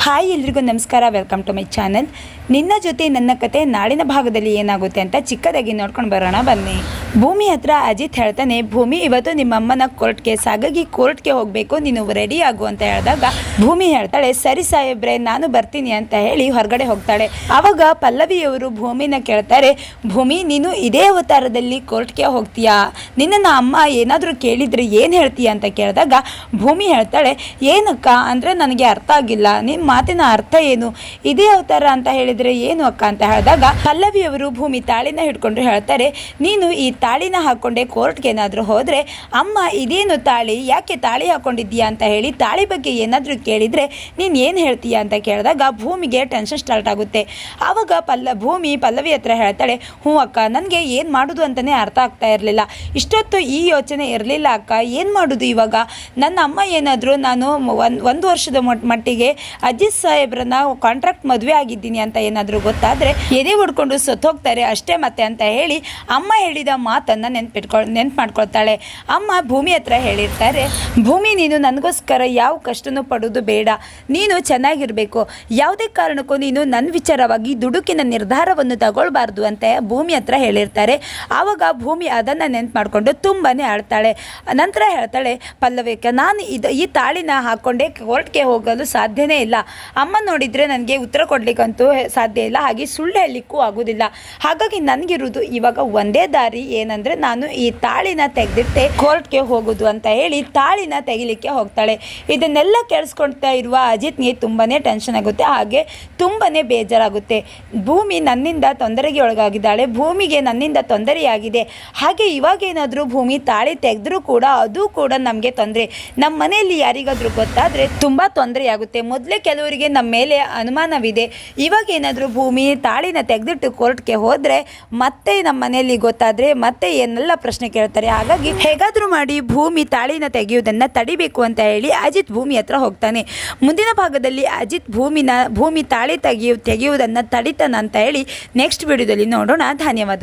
Hi ಎಲ್ರಿಗೂ ನಮಸ್ಕಾರ welcome to my channel ನಿನ್ನ ಜೊತೆ ನನ್ನ ಕತೆ ನಾಳಿನ ಭಾಗದಲ್ಲಿ ಏನಾಗುತ್ತೆ ಅಂತ ಚಿಕ್ಕದಾಗಿ ನೋಡ್ಕೊಂಡು ಬರೋಣ, ಬನ್ನಿ. ಭೂಮಿ ಹತ್ರ ಅಜಿತ್ ಹೇಳ್ತಾನೆ, ಭೂಮಿ, ಇವತ್ತು ನಿಮ್ಮ ಅಮ್ಮನ ಕೋರ್ಟ್ ಕೇಸ್ ಹಾಗಾಗಿ ಕೋರ್ಟ್ಗೆ ಹೋಗಬೇಕು, ನೀನು ರೆಡಿ ಆಗು ಅಂತ ಹೇಳಿದಾಗ ಭೂಮಿ ಹೇಳ್ತಾಳೆ, ಸರಿ ಸಾಹೇಬ್ರೆ, ನಾನು ಬರ್ತೀನಿ ಅಂತ ಹೇಳಿ ಹೊರಗಡೆ ಹೋಗ್ತಾಳೆ. ಆವಾಗ ಪಲ್ಲವಿಯವರು ಭೂಮಿನ ಕೇಳ್ತಾರೆ, ಭೂಮಿ, ನೀನು ಇದೇ ಅವತಾರದಲ್ಲಿ ಕೋರ್ಟ್ಗೆ ಹೋಗ್ತೀಯಾ? ನಿನ್ನನ್ನು ಅಮ್ಮ ಏನಾದರೂ ಕೇಳಿದರೆ ಏನು ಹೇಳ್ತೀಯ? ಅಂತ ಕೇಳಿದಾಗ ಭೂಮಿ ಹೇಳ್ತಾಳೆ, ಏನಕ್ಕ, ಅಂದರೆ ನನಗೆ ಅರ್ಥ ಆಗಿಲ್ಲ. ನಿಮ್ಮ ಮಾತಿನ ಅರ್ಥ ಏನು? ಇದೇ ಅವತಾರ ಅಂತ ಹೇಳಿದರೆ ಏನು ಅಕ್ಕ? ಅಂತ ಹೇಳಿದಾಗ ಪಲ್ಲವಿಯವರು ಭೂಮಿ ತಾಳಿನ ಹಿಡ್ಕೊಂಡು ಹೇಳ್ತಾರೆ, ನೀನು ಈ ತಾಳಿನ ಹಾಕ್ಕೊಂಡೆ ಕೋರ್ಟ್ಗೆ ಏನಾದರೂ ಹೋದರೆ, ಅಮ್ಮ, ಇದೇನು ತಾಳಿ? ಯಾಕೆ ತಾಳಿ ಹಾಕ್ಕೊಂಡಿದ್ದೀಯಾ ಅಂತ ಹೇಳಿ ತಾಳಿ ಬಗ್ಗೆ ಏನಾದರೂ ಕೇಳಿದರೆ, ನೀನು ಏನು ಹೇಳ್ತೀಯ? ಅಂತ ಕೇಳಿದಾಗ ಭೂಮಿಗೆ ಟೆನ್ಷನ್ ಸ್ಟಾರ್ಟ್ ಆಗುತ್ತೆ. ಆವಾಗ ಪಲ್ಲ, ಭೂಮಿ ಪಲ್ಲವಿ ಹತ್ರ ಹೇಳ್ತಾಳೆ, ಹ್ಞೂ ಅಕ್ಕ, ನನಗೆ ಏನು ಮಾಡೋದು ಅಂತಲೇ ಅರ್ಥ ಆಗ್ತಾ ಇರಲಿಲ್ಲ. ಇಷ್ಟೊತ್ತು ಈ ಯೋಚನೆ ಇರಲಿಲ್ಲ ಅಕ್ಕ, ಏನು ಮಾಡೋದು ಇವಾಗ? ನನ್ನ ಅಮ್ಮ ಏನಾದರೂ ನಾನು ಒಂದು ಒಂದು ವರ್ಷದ ಮಟ್- ಮಟ್ಟಿಗೆ ಅಜಿತ್ ಸಾಹೇಬ್ರನ್ನ ಕಾಂಟ್ರಾಕ್ಟ್ ಮದುವೆ ಆಗಿದ್ದೀನಿ ಅಂತ ಏನಾದರೂ ಗೊತ್ತಾದರೆ, ಎದೆ ಹೊಡ್ಕೊಂಡು ಸತ್ತೋಗ್ತಾರೆ ಅಷ್ಟೇ ಮತ್ತೆ ಅಂತ ಹೇಳಿ, ಅಮ್ಮ ಹೇಳಿದ ಮಾತನ್ನು ನೆನ್ಪಿಟ್ಕೊಳ್ ನೆನ್ಪು ಮಾಡ್ಕೊಳ್ತಾಳೆ ಅಮ್ಮ ಭೂಮಿ ಹತ್ರ ಹೇಳಿರ್ತಾರೆ, ಭೂಮಿ ನೀನು ನನಗೋಸ್ಕರ ಯಾವ ಕಷ್ಟನೂ ಪಡೋದು ಬೇಡ. ನೀನು ಚೆನ್ನಾಗಿರಬೇಕು. ಯಾವುದೇ ಕಾರಣಕ್ಕೂ ನೀನು ನನ್ನ ವಿಚಾರವಾಗಿ ದುಡುಕಿನ ನಿರ್ಧಾರವನ್ನು ತಗೊಳ್ಬಾರ್ದು ಅಂತ ಭೂಮಿ ಹತ್ರ ಹೇಳಿರ್ತಾರೆ. ಆವಾಗ ಭೂಮಿ ಅದನ್ನು ನೆನ್ಪು ಮಾಡಿಕೊಂಡು ತುಂಬಾ ಆಳ್ತಾಳೆ ನಂತರ ಹೇಳ್ತಾಳೆ ಪಲ್ಲವಿಕ ನಾನು ಇದು, ಈ ತಾಳಿನ ಹಾಕ್ಕೊಂಡೆ ಕೋರ್ಟ್ಗೆ ಹೋಗಲು ಸಾಧ್ಯನೇ ಇಲ್ಲ. ಅಮ್ಮ ನೋಡಿದರೆ ನನಗೆ ಉತ್ತರ ಕೊಡಲಿಕ್ಕಂತೂ ಸಾಧ್ಯ ಇಲ್ಲ. ಹಾಗೆ ಸುಳ್ಳು ಹೇಳಲಿಕ್ಕೂ ಆಗೋದಿಲ್ಲ. ಹಾಗಾಗಿ ನನಗಿರುವುದು ಇವಾಗ ಒಂದೇ ದಾರಿ ಏನಂದರೆ ನಾನು ಈ ತಾಳಿನ ತೆಗೆದಿಟ್ಟೆ ಕೋರ್ಟ್ಗೆ ಹೋಗೋದು ಅಂತ ಹೇಳಿ ತಾಳಿನ ತೆಗಿಲಿಕ್ಕೆ ಹೋಗ್ತಾಳೆ. ಇದನ್ನೆಲ್ಲ ಕೇಳಿಸ್ಕೊಳ್ತಾ ಇರುವ ಅಜಿತ್ಗೆ ತುಂಬಾ ಟೆನ್ಷನ್ ಆಗುತ್ತೆ. ಹಾಗೆ ತುಂಬಾ ಬೇಜಾರಾಗುತ್ತೆ. ಭೂಮಿ ನನ್ನಿಂದ ತೊಂದರೆಗೆ ಒಳಗಾಗಿದ್ದಾಳೆ. ಭೂಮಿಗೆ ನನ್ನಿಂದ ತೊಂದರೆಯಾಗಿದೆ. ಹಾಗೆ ಇವಾಗೇನಾದರೂ ಭೂಮಿ ತಾಳಿ ತೆಗೆದ್ರೂ ಕೂಡ ಅದು ಕೂಡ ನಮಗೆ ತೊಂದರೆ. ನಮ್ಮ ಮನೆಯಲ್ಲಿ ಯಾರಿಗಾದರೂ ಗೊತ್ತಾದರೆ ತುಂಬ ತೊಂದರೆಯಾಗುತ್ತೆ. ಮೊದಲೇ ಕೆಲವರಿಗೆ ನಮ್ಮ ಮೇಲೆ ಅನುಮಾನವಿದೆ. ಇವಾಗ ಏನಾದರೂ ಭೂಮಿ ತಾಳಿನ ತೆಗೆದಿಟ್ಟು ಕೋರ್ಟ್ಗೆ ಹೋದರೆ ಮತ್ತೆ ನಮ್ಮ ಮನೆಯಲ್ಲಿ ಗೊತ್ತಾದರೆ ಮತ್ತೆ ಏನೆಲ್ಲ ಪ್ರಶ್ನೆ ಕೇಳ್ತಾರೆ? ಹಾಗಾಗಿ ಹೇಗಾದರೂ ಮಾಡಿ ಭೂಮಿ ತಾಳಿನ ತೆಗೆಯುವುದನ್ನು ತಡಿಬೇಕು ಅಂತ ಹೇಳಿ ಅಜಿತ್ ಭೂಮಿ ಹತ್ರ ಹೋಗ್ತಾನೆ. ಮುಂದಿನ ಭಾಗದಲ್ಲಿ ಅಜಿತ್ ಭೂಮಿನ, ಭೂಮಿ ತಾಳಿ ತೆಗೆಯು, ತೆಗೆಯುವುದನ್ನು ತಡಿತಾನ ಅಂತ ಹೇಳಿ ನೆಕ್ಸ್ಟ್ ವಿಡಿಯೋದಲ್ಲಿ ನೋಡೋಣ. ಧನ್ಯವಾದ